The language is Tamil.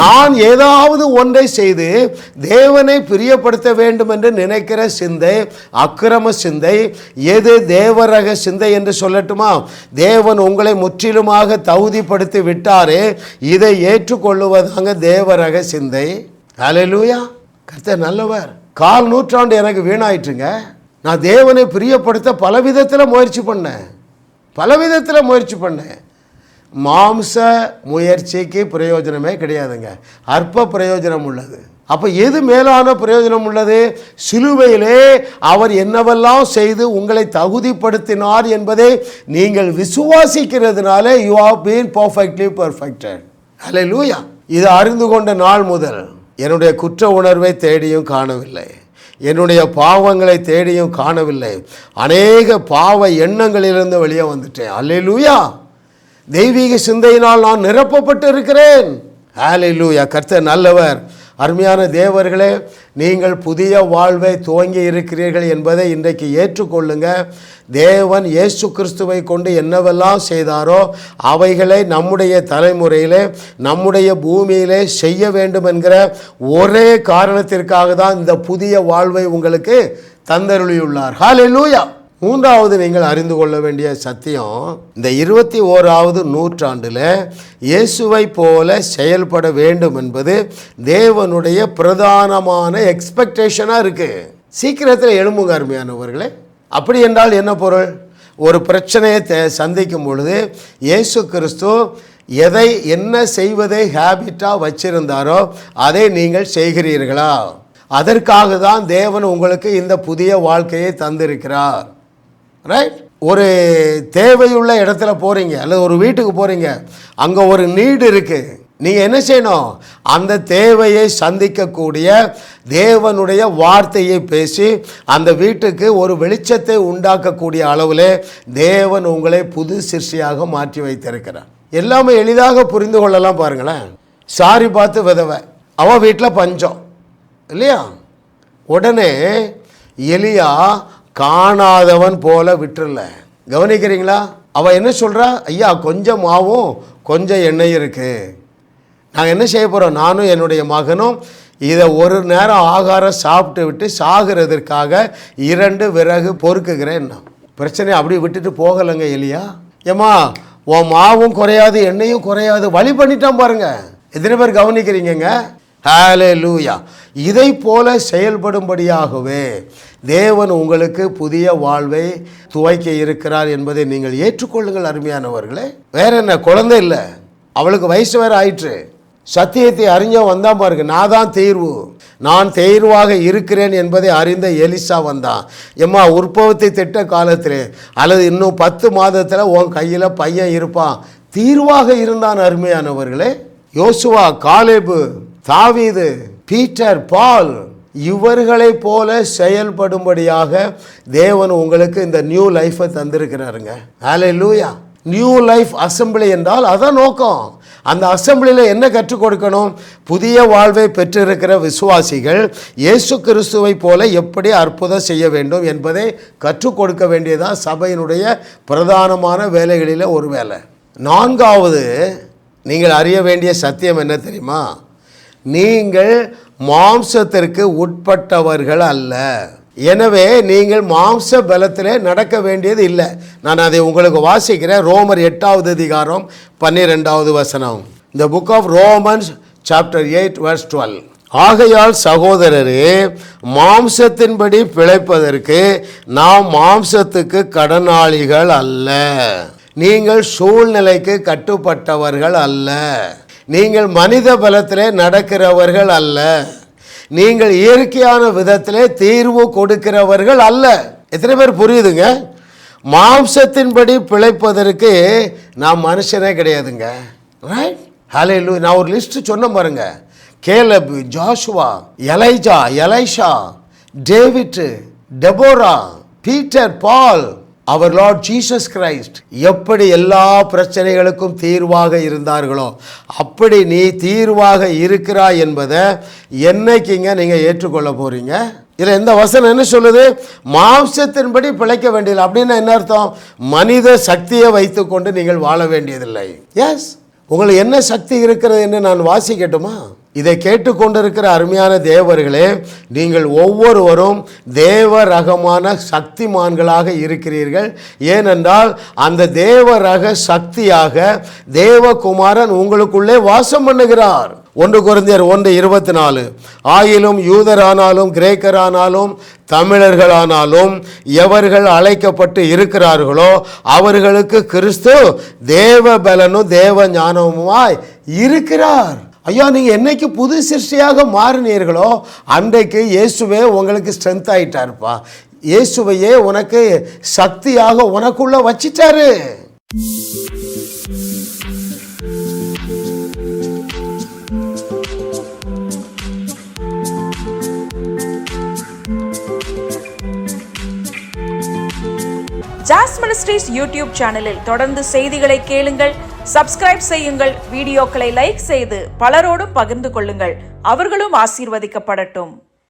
நான் ஏதாவது ஒன்றை செய்து தேவனை பிரியப்படுத்த வேண்டும் என்று நினைக்கிற சிந்தை அக்கிரம சிந்தை எது தேவரக சிந்தை என்று சொல்லட்டுமா? தேவன் உங்களை முற்றிலுமாக தகுதிப்படுத்தி விட்டாரே இதை ஏற்றுக்கொள்ளுவதாங்க தேவரக சிந்தை. ஹalleluya. கர்த்தர் நல்லவர். கால் நூற்றாண்டு எனக்கு வீணாயிட்டுங்க நான் தேவனை பிரியப்படுத்த பல விதத்தில் முயற்சி பண்ணேன். பல விதத்தில் முயற்சி பண்ணேன். மாம்ச முயற்சிக்கு பிரயோஜனமே கிடையாதுங்க. அற்ப பிரயோஜனம் உள்ளது. அப்போ எது மேலான பிரயோஜனம் உள்ளது? சிலுவையிலே அவர் என்னவெல்லாம் செய்து உங்களை தகுதிப்படுத்தினார் என்பதை நீங்கள் விசுவாசிக்கிறதுனால you have been perfectly perfected அல்ல லூயா இது அறிந்து கொண்ட நாள் முதல். என்னுடைய குற்ற உணர்வை தேடியும் காணவில்லை. என்னுடைய பாவங்களை தேடியும் காணவில்லை. அநேக பாவ எண்ணங்களிலிருந்து வெளியே வந்துட்டேன். அல்லேலூயா தெய்வீக சிந்தையினால் நான் நிரப்பப்பட்டு இருக்கிறேன் ஹalleluya கர்த்தர் நல்லவர். அருமையான தேவர்களே நீங்கள் புதிய வாழ்வை துவங்கி இருக்கிறீர்கள் என்பதை இன்றைக்கு ஏற்றுக்கொள்ளுங்க. தேவன் இயேசு கிறிஸ்துவை கொண்டு என்னவெல்லாம் செய்தாரோ அவைகளை நம்முடைய தலைமுறையிலே நம்முடைய பூமியிலே செய்ய வேண்டும் என்கிற ஒரே காரணத்திற்காக தான் இந்த புதிய வாழ்வை உங்களுக்கு தந்தருளியுள்ளார். ஹalleluya மூன்றாவது நீங்கள் அறிந்து கொள்ள வேண்டிய சத்தியம் இந்த இருபத்தி ஓராவது நூற்றாண்டில் இயேசுவை போல செயல்பட வேண்டும் என்பது தேவனுடைய பிரதானமான எக்ஸ்பெக்டேஷனாக இருக்குது சீக்கிரத்தில் எழும்புங்க அருமையானவர்களே. அப்படி என்றால் என்ன பொருள்? ஒரு பிரச்சனையை தே- சந்திக்கும் பொழுது இயேசு கிறிஸ்து எதை என்ன செய்வதை ஹேபிட்டாக வச்சிருந்தாரோ அதை நீங்கள் செய்கிறீர்களா? அதற்காக தான் தேவன் உங்களுக்கு இந்த புதிய வாழ்க்கையை தந்திருக்கிறார். ரைட் ஒரு தேவையுள்ள இடத்துல போகிறீங்க அல்லது ஒரு வீட்டுக்கு போகிறீங்க அங்கே ஒரு நீடு இருக்குது நீங்கள் என்ன செய்யணும்? அந்த தேவையை சந்திக்கக்கூடிய தேவனுடைய வார்த்தையை பேசி அந்த வீட்டுக்கு ஒரு வெளிச்சத்தை உண்டாக்கக்கூடிய அளவில் தேவன் உங்களை புது சிற்சியாக மாற்றி வைத்திருக்கிறார். எல்லாமே எளிதாக புரிந்து கொள்ளலாம் பாருங்களேன். சாரி பார்த்து விதவை அவள் வீட்டில் பஞ்சம் இல்லையா? உடனே எலியா காணாதவன் போல விட்டுறல. கவனிக்கிறீங்களா? அவ என்ன சொல்றா? ஐயா கொஞ்சம் மாவும் கொஞ்சம் எண்ணெய் இருக்கு. நாங்கள் என்ன செய்ய போகிறோம் நானும் என்னுடைய மகனும் இதை ஒரு நேரம் ஆகாரம் சாப்பிட்டு விட்டு சாகிறதற்காக இரண்டு விறகு பொறுக்குகிறேன். நான் பிரச்சனை அப்படி விட்டுட்டு போகலைங்க இல்லையா? ஏம்மா உன் மாவும் குறையாது எண்ணெயும் குறையாது. வழி பண்ணிட்டான் பாருங்க. எத்தனை பேர் கவனிக்கிறீங்கங்க? ஹாலே லூயா இதை போல செயல்படும்படியாகவே தேவன் உங்களுக்கு புதிய வாழ்வை துவைக்க இருக்கிறார் என்பதை நீங்கள் ஏற்றுக்கொள்ளுங்கள் அருமையானவர்களே. வேற என்ன குழந்தை இல்லை. அவளுக்கு வயசு வேற ஆயிற்று. சத்தியத்தை அறிஞ்சவன் வந்தான் பாருங்க நான் தான் தீர்வு. நான் தேர்வாக இருக்கிறேன் என்பதை அறிந்த எலிசா வந்தான். எம்மா உற்பவத்தை திட்ட காலத்திலே அல்லது இன்னும் பத்து மாதத்தில் உன் கையில் பையன் இருப்பான். தீர்வாக இருந்தான் அருமையானவர்களே. யோசுவா காலேபு தாவீது பீட்டர் பால் இவர்களைப் போல செயல்படும்படியாக தேவன் உங்களுக்கு இந்த நியூ லைஃப்பை தந்திருக்கிறாருங்க. ஹலே லூயா நியூ லைஃப் அசம்பிளி என்றால் அதான் நோக்கம். அந்த அசம்பிளியில் என்ன கற்றுக் கொடுக்கணும்? புதிய வாழ்வை பெற்றிருக்கிற விசுவாசிகள் இயேசு கிறிஸ்துவை போல எப்படி அற்புதம் செய்ய வேண்டும் என்பதை கற்றுக் கொடுக்க வேண்டியதான் சபையினுடைய பிரதானமான வேலைகளில் ஒரு வேலை. நான்காவது நீங்கள் அறிய வேண்டிய சத்தியம் என்ன தெரியுமா? நீங்கள் மாம்சத்திற்கு உட்பட்டவர்கள் அல்ல. எனவே நீங்கள் மாம்ச பலத்தில் நடக்க வேண்டியது இல்லை. நான் அதை உங்களுக்கு வாசிக்கிறேன். ரோமர் எட்டாவது அதிகாரம் பன்னிரெண்டாவது வசனம். இந்த book of Romans chapter eight verse twelve ஆகையால் சகோதரரே மாம்சத்தின்படி பிழைப்பதற்கு நாம் மாம்சத்துக்கு கடனாளிகள் அல்ல. நீங்கள் சூழ்நிலைக்கு கட்டுப்பட்டவர்கள் அல்ல. நீங்கள் மனித பலத்திலே நடக்கிறவர்கள் அல்ல. நீங்கள் இயற்கையான விதத்திலே தீர்வு கொடுக்கிறவர்கள் அல்ல. எத்தனை பேர் புரியுதுங்க? மாம்சத்தின்படி பிழைப்பதற்கு நான் மனுஷனே கிடையாதுங்க. ரைட் ஹலே நான் ஒரு லிஸ்ட் சொன்ன பாருங்க. Caleb Joshua Elijah Elisha David Deborah Peter Paul அவர் லார்ட் ஜீசஸ் கிரைஸ்ட் எப்படி எல்லா பிரச்சனைகளுக்கும் தீர்வாக இருந்தார்களோ அப்படி நீ தீர்வாக இருக்கிறாய் என்பதை என்னைக்குங்க நீங்கள் ஏற்றுக்கொள்ள போறீங்க? இதில் எந்த வசனம் என்ன சொல்லுது? மாம்சத்தின்படி பிழைக்க வேண்டியதில்லை. அப்படின்னா என்ன அர்த்தம்? மனித சக்தியை வைத்துக்கொண்டு நீங்கள் வாழ வேண்டியதில்லை. எஸ் உங்களுக்கு என்ன சக்தி இருக்கிறது என்று நான் வாசிக்கட்டுமா? இதை கேட்டுக்கொண்டிருக்கிற அருமையான தேவர்களே நீங்கள் ஒவ்வொருவரும் தேவ ரகமான சக்திமான்களாக இருக்கிறீர்கள். ஏனென்றால் அந்த தேவ ரக சக்தியாக தேவகுமாரன் உங்களுக்குள்ளே வாசம் பண்ணுகிறார். ஒன்று குறைந்தர் ஒன்று இருபத்தி நாலு ஆயிலும் யூதரானாலும் கிரேக்கரானாலும் தமிழர்களானாலும் எவர்கள் அழைக்கப்பட்டு இருக்கிறார்களோ அவர்களுக்கு கிறிஸ்து தேவ பலனும் தேவ ஞானமுமாய் இருக்கிறார். ஐயா நீங்கள் என்னைக்கு புது சிருஷ்டியாக மாறினீர்களோ அன்றைக்கு இயேசுவே உங்களுக்கு ஸ்ட்ரென்த் ஆயிட்டாருப்பா. இயேசுவையே உனக்கு சக்தியாக உனக்குள்ள வச்சிட்டாரு. ஜாஸ் மினிஸ்ட்ரீஸ் யூடியூப் சேனலில் தொடர்ந்து செய்திகளை கேளுங்கள். சப்ஸ்கிரைப் செய்யுங்கள். வீடியோக்களை லைக் செய்து பலரோடும் பகிர்ந்து கொள்ளுங்கள். அவர்களும் ஆசீர்வதிக்கப்படட்டும்.